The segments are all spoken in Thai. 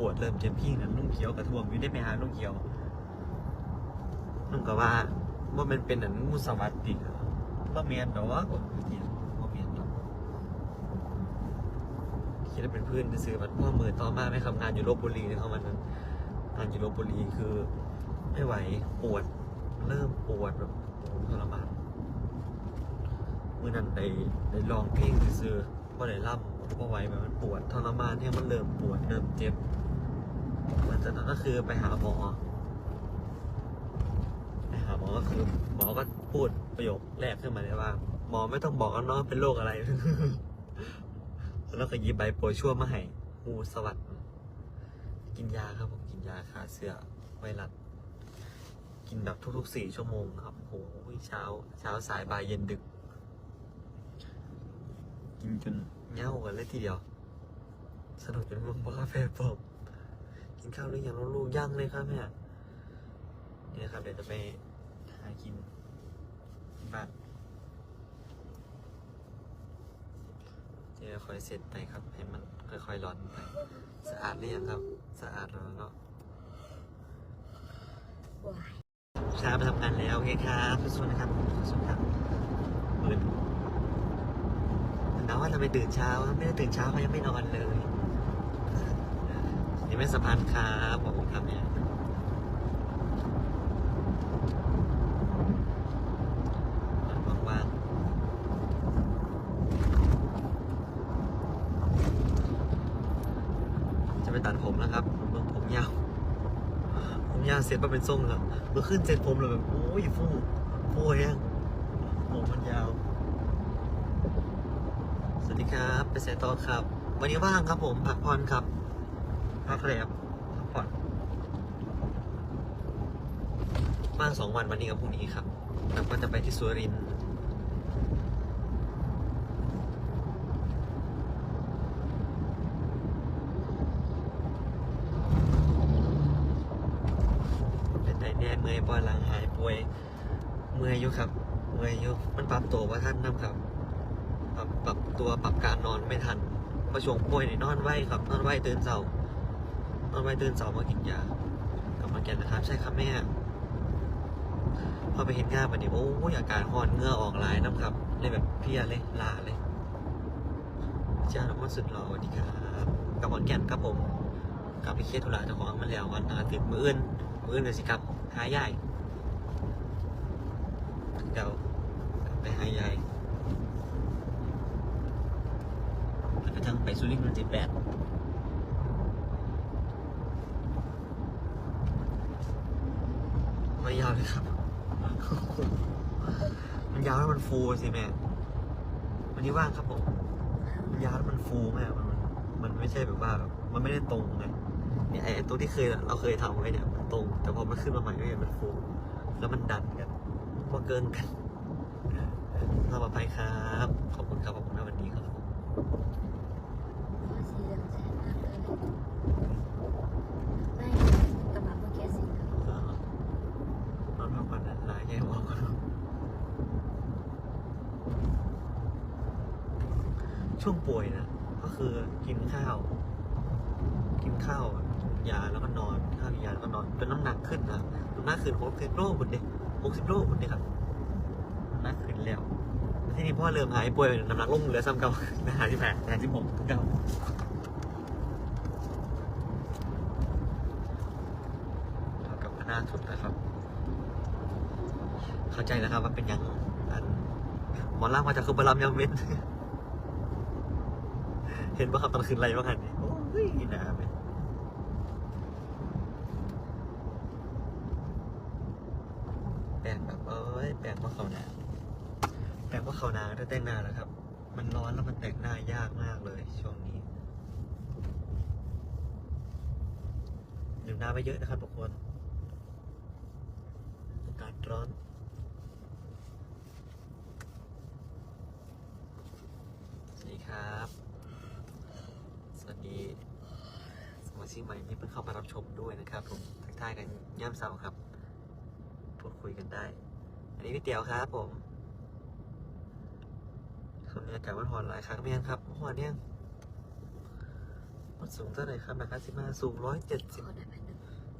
ปวดเริ่มเจ็บพี่นั้นนุ่งเขียวกระทวงอยู่ได้ไปหานุ่งเขียวนุ่งก็ว่าว่ามันเป็นอันงูสวัสดิก็เมียนแต่ว่าก็เมียนก็เมียนหรอกคิดว่าเป็นเพื่อนซื้อมันพ่อมือต่อมาไม่ทำงานอยู่ลบบุรีนะครับมันงานอยู่ลบบุรีคือ ไม่ไหวปวด เริ่มปวดแบบทรมานเมื่อนั้นได้ได้ลองเพลงซื้อๆว่าได้ล่ำว่าไหวแบบมันปวดทรมานเนี่ยมันเริ่มปวดเริ่มเจ็บ หลังจากนั้นก็คือไปหาหมอไปหาหมอก็คือหมอก็พูดประโยคแรกขึ้นมาเลยว่า หมอไม่ต้องบอกกันเนาะเป็นโรคอะไร แล้วก็ยิบใบโปรชั่วมาให้งูสวัสด์กินยาครับผมกินยาฆ่าเชื้อไวรัสกินแบบทุกๆสี่ชั่วโมงครับโอ้โหเช้า เช้าสายบ่ายเย็นดึก กินจนเง่ากันเลยทีเดียวสนุกจนมึงบ้าแฟบอก กินข้าวหรือยังลูกยังเลยครับแม่เนี่ยครับเดี๋ยวจะไปหากินบ้านเดี๋ยวค่อยเสร็จไปครับ ให้มันค่อยๆร้อนไป สะอาดหรือยังครับ สะอาดแล้วเนาะว้ายเช้าไปทำงานแล้วโอเคครับสู้ๆนะครับสู้ๆครับมืดน้องว่าทำไมตื่นเช้า ไม่ได้ตื่นเช้าเขายังไม่นอนเลย แม่สะพานครับขอบคุณครับเนี่ยว่างๆจะไปตัดผมแล้วครับผมผมยาว ผมยาวเสร็จมาเป็นทรงครับเมื่อขึ้นเสร็จผมเลยแบบโอ้ยฟูฟูแห้งผมมันยาว สวัสดีครับไปเสร็จต่อครับ วันนี้ว่างครับผมพักผ่อนครับ พักแรมพักผ่อนว่างสองวันวันนี้กับพรุ่งนี้ครับแล้วก็จะไปที่สุรินทร์เป็นไดแดนเมื่อยปอยหลังหายป่วย เมื่อยอยู่ครับ เมื่อยอยู่มันปรับตัวว่าท่านน้ำครับ ปรับปรับตัวปรับการนอนไม่ทันประช่วงป่วยนี่นอนไวครับ นอนไวตื่นเช้า นอนไวตื่นเช้ามากินยากลับมาแก่นนะครับ ใช่ครับแม่พอไปเห็นงานวันนี้โอ้ยอาการหอนเงื่อออกหลายน้ำครับ เลยแบบเพียเลยลาเลยจ้าน้ำมันสุดหล่อสวัสดีครับกลับขอนแก่นครับผมกลับไปเคลียร์ธุระเจ้าของมาแล้ววันอาทิตย์มื้ออื่นมื้ออื่นเดี๋ยวสิครับหายายเดี๋ยวไปหายายแล้วก็ทั้งไปสุรินทร์วันที่แปดไม่ยาวเลยครับ มันยาวแล้วมันฟูสิแม่ วันนี้ว่างครับผม มันยาวแล้วมันฟูแม่มันมันไม่ใช่แบบว่าแบบมันไม่ได้ตรงไงเนี่ยไอ้ตัวที่เคยเราเคยทำไว้เนี่ยมันตรง แต่พอมันขึ้นมาใหม่ก็เห็นมันฟู แล้วมันดันกันพอเกินกันเรามาไปครับ ขอบคุณครับขอบคุณในวันนี้ครับผมสีเหลืองกระบะเมื่อกี้สี อ่านอนพักผ่อนนะลายแย่บอกก่อน ช่วงป่วยนะก็คือกินข้าว กินข้าวยาแล้วก็นอนข้าวยาแล้วก็นอนจนน้ำหนักขึ้นนะน้ำหนักขึ้นหกสิบโลหมดเลยหกสิบโลหมดเลยครับน้ำหนักขึ้นแล้วที่นี้พ่อเริ่มหายป่วยน้ำหนักลงเหลือซ้ำเก่าหาที่แปดหาที่หกเก่าเท่ากับหน้าสุดนะครับ เข้าใจแล้วครับว่าเป็นยังอันหมอล่างมาจากคือบารามยามเว้น เห็นว่าครับตอนคืนไรบ้างคันนี่โอ้ยหนาไปแปลงแบบเอ้ยแปลงว่าเขาหนาแปลงว่าเขาหนาถ้าแต่งหน้าแล้วครับ มันร้อนแล้วมันแต่งหน้ายากมากเลย ช่วงนี้ดื่มน้ำไปเยอะนะครับทุกคนอากาศร้อนสวัสดีครับ สวัสดีสมาชิกใหม่ที่เพิ่งเข้ามารับชมด้วยนะครับผมทักทายกันย่ำเสาร์ครับพูดคุยกันได้ อันนี้พี่เตียวครับผมส่วนบรรยากาศวันหอนหลายครั้งเมียนครับหอนเนี่ยมันสูงเท่าไหร่ครับนาคาซิมาสูงร้อยเจ็ดสิบ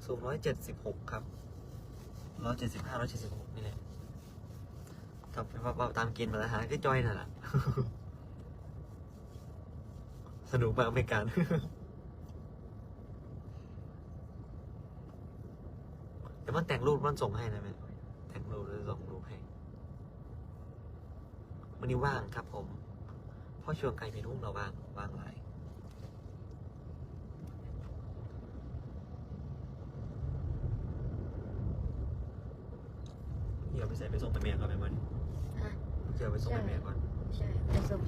สูงร้อยเจ็ดสิบหกครับร้อยเจ็ดสิบห้าร้อยเจ็ดสิบหกนี่แหละทำไปว่าตามกินมาแล้วฮะก็จอยน่ะล่ะ สนุกมากอเมริกันเดี๋ยวมันแต่งรูปมันส่งให้นะแม่แต่งรูปแล้วส่งรูปให้วันนี้ว่างครับผมเพ่อช่วงไกลมีทุ่งเราว่างว่างหลายเดี๋ยวไปใส่ไปส่งไปเมียก่อนไปมันฮะเดี๋ยวไปส่งไปเมียก่อนใช่ไปส่ง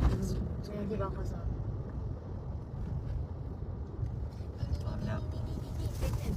ส่งที่บางขสอบ Thank you.